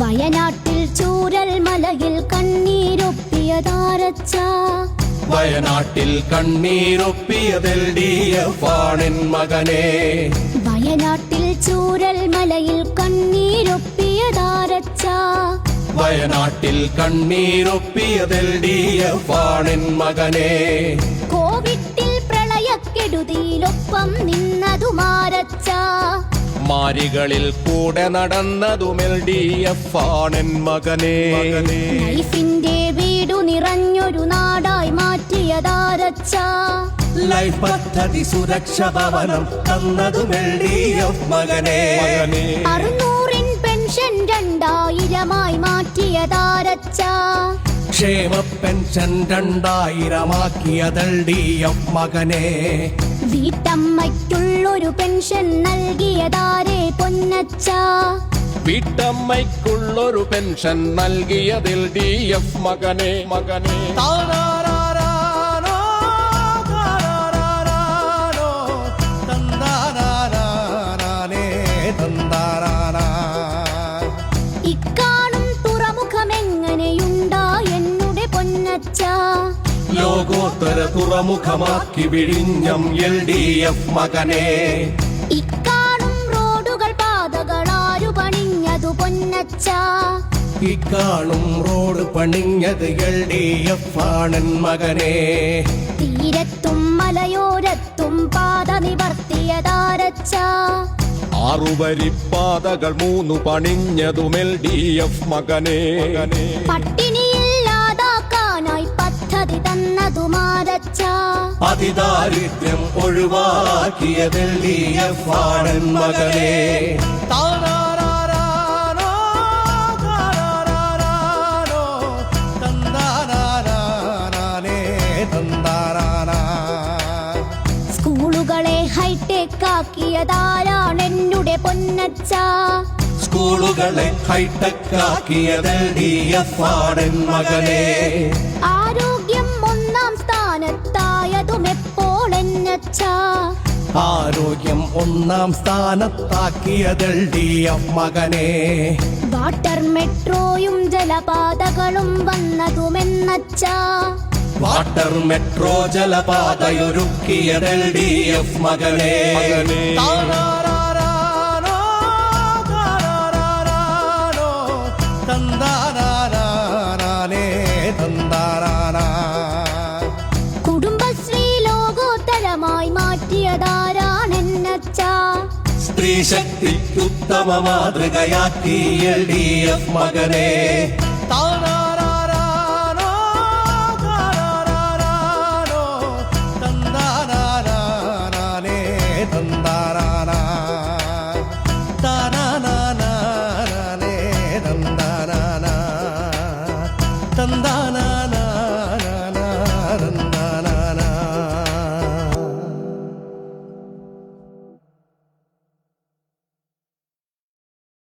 വയനാട്ടിൽ ചൂരൽ മലയിൽ വയനാട്ടിൽ കണ്ണീരൊപ്പിയതിൽ ഡി എഫ് ആണിൻ മകനെ. വയനാട്ടിൽ ചൂരൽ മലയിൽ കണ്ണീരൊപ്പിയതാരച്ച വയനാട്ടിൽ കണ്ണീരൊപ്പിയതിൽ ഡി എഫ് ആണിൻ മകനെ. കോവിഡിൽ പ്രളയക്കെടുതിയിലൊപ്പം നിന്നതുമാരച്ച മാരികളിൽ കൂടെ നടന്നതുമെൽ ഡി എഫ് ആണിൻ മകനെ. ലൈഫിന്റെ വീടു നിറഞ്ഞൊരു നാടായി മാറ്റിയതാരച്ച ലൈഫ് പദ്ധതി സുരക്ഷ ഭവനം തന്നതുമെൽ ഡി എഫ് മകനെ. അറുന്നൂറിൻ ക്ഷേമ പെൻഷൻ രണ്ടായിരമാക്കിയതൽ ഡി എഫ് മകനെ. വീട്ടമ്മയ്ക്കുള്ളൊരു പെൻഷൻ നൽകിയതാരേ പൊന്നച്ച വീട്ടമ്മയ്ക്കുള്ളൊരു പെൻഷൻ നൽകിയതിൽ ഡി എഫ് മകനെ മകനെ. ഇക്കാണും തുറമുഖമാക്കി വിഴിഞ്ഞം എൽ ഡി എഫ് മകനെ. ഇക്കാണും റോഡുകൾ പാതകൾ പാതകളാരു പണിഞ്ഞതു പൊന്നച്ച? ഇക്കാണും റോഡ് പണിഞ്ഞത് എൽ ഡി എഫ് ആണൻ മകനെ. തീരത്തും മലയോരത്തും പാത നിവർത്തിയതാരച്ച? ആറുവരിപ്പാതകൾ മൂന്നു പണിഞ്ഞതും എൽ ഡി എഫ് മകനെ. പട്ടിണിയില്ലാതാക്കാനായി പദ്ധതി തന്നതുമാരച്ച അതിദാരിദ്ര്യം ഒഴിവാക്കിയ വെള്ളിയ പാടൻ മകളെ സ്കൂളുകളെ ഹൈടെക് ആക്കിയതാരാണ് എന്നുടെ പൊന്നച്ച? സ്കൂളുകളെ ഹൈടെക് ആക്കിയതിൽ ഡി എഫ് ആടൻ മകനെ ആരോഗ്യം ആരോഗ്യം ഒന്നാം സ്ഥാനത്താക്കിയതിൽ ഡി എഫ് മകനെ. വാട്ടർ മെട്രോയും ജലപാതകളും വന്നതുമെന്നച്ച. വാട്ടർ മെട്രോ ജലപാതയൊരുക്കിയതിൽ ഡി എഫ് മകനെ. കുടുംബശ്രീ സ്ത്രീ ശക്തിക്കുത്തമ മാതൃകയാക്കി എൽ ഡി എഫ് മകനെ.